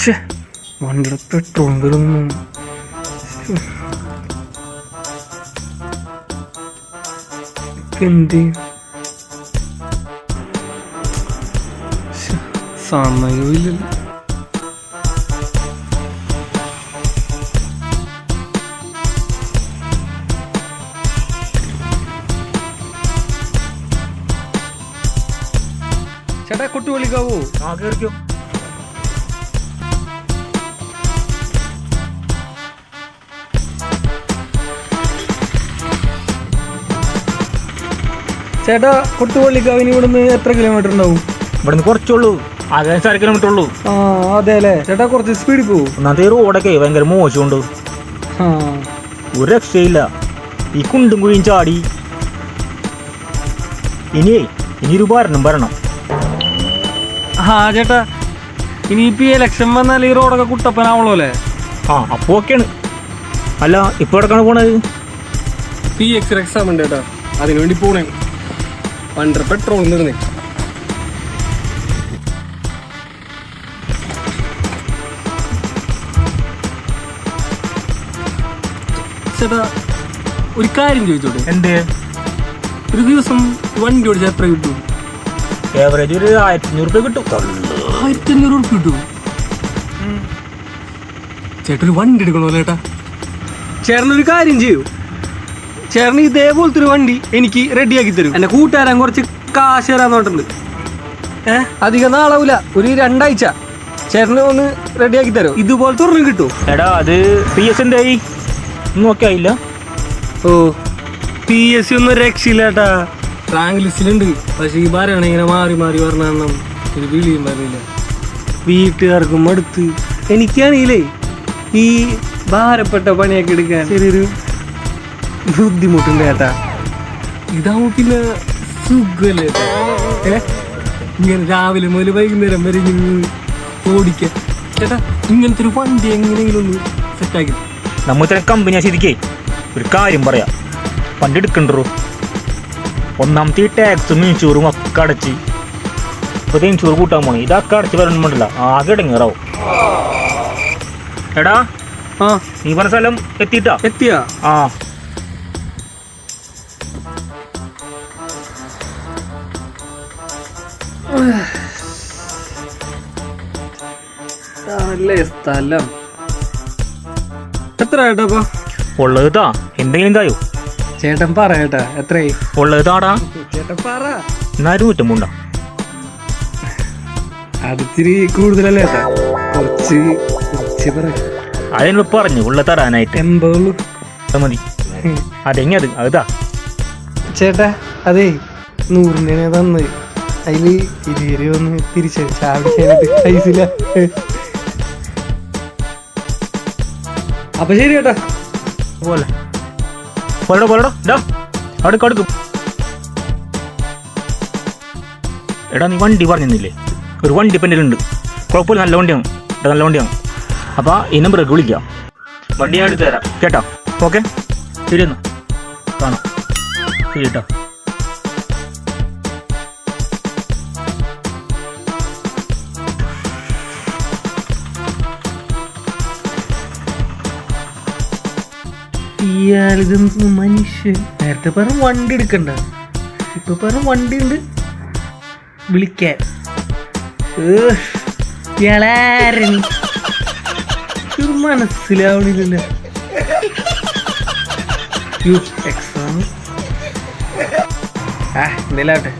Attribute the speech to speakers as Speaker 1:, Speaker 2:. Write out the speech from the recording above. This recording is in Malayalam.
Speaker 1: ശ്ശേ, വണ്ടിയുടെ പെട്രോൾ തീർന്നു എന്ത് സമയമില്ലല്ലോ ചേട്ടാ കുട്ടി വിളിക്കാവോ?
Speaker 2: ആ കേറിക്കോ.
Speaker 1: ചേട്ടാ കൊട്ടുപള്ളിക്കാവിന് ഇവിടുന്ന് എത്ര കിലോമീറ്റർ ഉണ്ടാവും?
Speaker 2: ഇവിടുന്ന് കുറച്ചുള്ളൂ ആകെ അര കിലോമീറ്റർ ഉള്ളൂ.
Speaker 1: ആ അതെ അല്ലേ? ചേട്ടാ കുറച്ച് സ്പീഡിൽ പോകും
Speaker 2: ഒന്നാമത്തെ ഈ റോഡൊക്കെ ഭയങ്കര മോശമുണ്ട്.
Speaker 1: ആ.
Speaker 2: ഒരു രക്ഷയില്ല. ഈ കുണ്ടും കുഴിയും ചാടി. ഇനിയേ ഇനി ഒരു ഭരണം വരണം.
Speaker 1: ആ ചേട്ടാ ഇനിയിപ്പോ ഈ ഇലക്ഷൻ വന്നാൽ ഈ റോഡൊക്കെ കുട്ടപ്പനാവുള്ളൂ അല്ലേ?
Speaker 2: ആ അപ്പോൾ ഓക്കെയാണ് അല്ല ഇപ്പോൾ എവിടെക്കാണ് പോണത്?
Speaker 3: പി എക്സ് എക്സാം ഉണ്ട് ചേട്ടാ. അതിനുവേണ്ടി പോണേ വണ്ടർ പെട്രോൾ നിർന്നേ
Speaker 1: ചേട്ടാ ഒരു കാര്യം ചോദിച്ചോട്ടെ?
Speaker 2: എന്റെ
Speaker 1: ഒരു ദിവസം വണ്ടി ഓടിച്ചാൽ എത്ര കിട്ടും?
Speaker 2: ഏവറേജ് ഒരു ആയിരത്തി അഞ്ഞൂറ് രൂപ കിട്ടും.
Speaker 1: ആയിരത്തി അഞ്ഞൂറ് രൂപ കിട്ടും ചേട്ടൊരു വണ്ടി എടുക്കണോ ചേട്ടാ? ചേട്ടനൊരു കാര്യം ചെയ്യൂ. ചേട്ടൻ ഇതേപോലത്തെ ഒരു വണ്ടി എനിക്ക് റെഡിയാക്കി തരും. എന്റെ കൂട്ടുകാരൻ കുറച്ച് കാശ് തരാന്ന് പറഞ്ഞിട്ടുണ്ട്. ഏ? അധികം നാളാവൂല. ഒരു രണ്ടാഴ്ച. ചേട്ടന് ഒന്ന് റെഡിയാക്കി തരും? ഇതുപോലത്തെ ഒരെണ്ണം കിട്ടും
Speaker 2: എടാ അത് പി എസ് എന്തായി നോക്കിയായില്ല
Speaker 1: ഓ പി എസ് സി ഒന്നും രക്ഷയില്ലാട്ടാ റാങ്ക് ലിസ്റ്റിലുണ്ട് പക്ഷെ ഈ ഭാരമാണ് ഇങ്ങനെ മാറി മാറി പറഞ്ഞാൽ ഒരു വിളിയും പറഞ്ഞില്ല വീട്ടുകാർക്കും അടുത്ത് എനിക്കാണെങ്കിലേ ഈ ഭാരപ്പെട്ട പണിയൊക്കെ എടുക്കാൻ ചെറിയൊരു ബുദ്ധിമുട്ടുണ്ട് ചേട്ടാ. ഇതാവും പിന്നെ സുഖല്ലേ? ഏ? ഇങ്ങനെ രാവിലെ മുതൽ വൈകുന്നേരം വരെ ഇങ്ങനെ ഓടിക്ക. ചേട്ടാ ഇങ്ങനത്തെ ഒരു വണ്ടി എങ്ങനെയെങ്കിലും ഒന്ന് സെറ്റാക്കി
Speaker 2: നമ്മൾ ഇത്ര കമ്പനി ശരിക്കേ. ഒരു കാര്യം പറയാം. വണ്ടി എടുക്കണ്ടോ? ഒന്നാമത്തെ ഈ ടാക്സും ഇൻഷൂറും ഒക്കെ അടച്ച്. ഇപ്പോഴത്തെ ഇൻഷൂർ കൂട്ടാൻ പോണേ. ഇതൊക്കെ അടച്ച് വരണമെന്നുണ്ടല്ല ആകെ ഇടങ്ങേറാവും. എടാ
Speaker 1: ആ.
Speaker 2: നീ പറഞ്ഞ സ്ഥലം എത്തിയിട്ടാ?
Speaker 1: എത്തിയാ?
Speaker 2: ആ.
Speaker 1: സ്ഥലം. എത്ര ചേട്ടാ
Speaker 2: ഉള്ളത് താ എന്തെങ്കിലും
Speaker 1: ചേട്ടൻ പറ ചേട്ടാ എത്രയായി?
Speaker 2: ഉള്ളത് താടാ
Speaker 1: ചേട്ടൻ പറ.
Speaker 2: എന്നാലും നൂറ്റമ്പുണ്ടോ
Speaker 1: അതിത്തിരി കൂടുതലല്ലേ ചേട്ടാ കുറച്ച് കുറച്ച് പറ.
Speaker 2: അതിനോട് പറഞ്ഞു ഉള്ള തരാനായിട്ട്. അത് മതി. അതെങ്ങ അത് അതാ?
Speaker 1: ചേട്ടാ അതെ നൂറിന്റെ തന്നത്. അതിൽ ഇരുപത് ഒന്ന് തിരിച്ചു ചാവിടിക്കാനായിട്ട് പൈസയില്ല അപ്പൊ ശരി കേട്ടോ.
Speaker 2: പോലെ. പോലടോ പോലടോ ഇതാ അടുക്കും അടുക്കും. എടാ നീ വണ്ടി പറഞ്ഞില്ലേ ഒരു വണ്ടി ഉണ്ട് കുഴപ്പമില്ല നല്ല വണ്ടിയാണ്. എടാ നല്ല വണ്ടിയാണ്. അപ്പോൾ ഈ നമ്പറൊക്കെ വിളിക്കാം. വണ്ടി ഞാൻ എടുത്തു തരാം. കേട്ടോ? ഓക്കെ? ശരി എന്നാ. കാണാം. ശരി കേട്ടോ.
Speaker 1: ഇയാളിതെന്ത് മനുഷ്യൻ നേരത്തെ പറഞ്ഞ വണ്ടി എടുക്കണ്ട. ഇപ്പൊ പറഞ്ഞ വണ്ടി ഉണ്ട്. വിളിക്കാൻ. ഇയാളാരൻ? യു എക്സാം ആ എന്തെല്ലാട്ടെ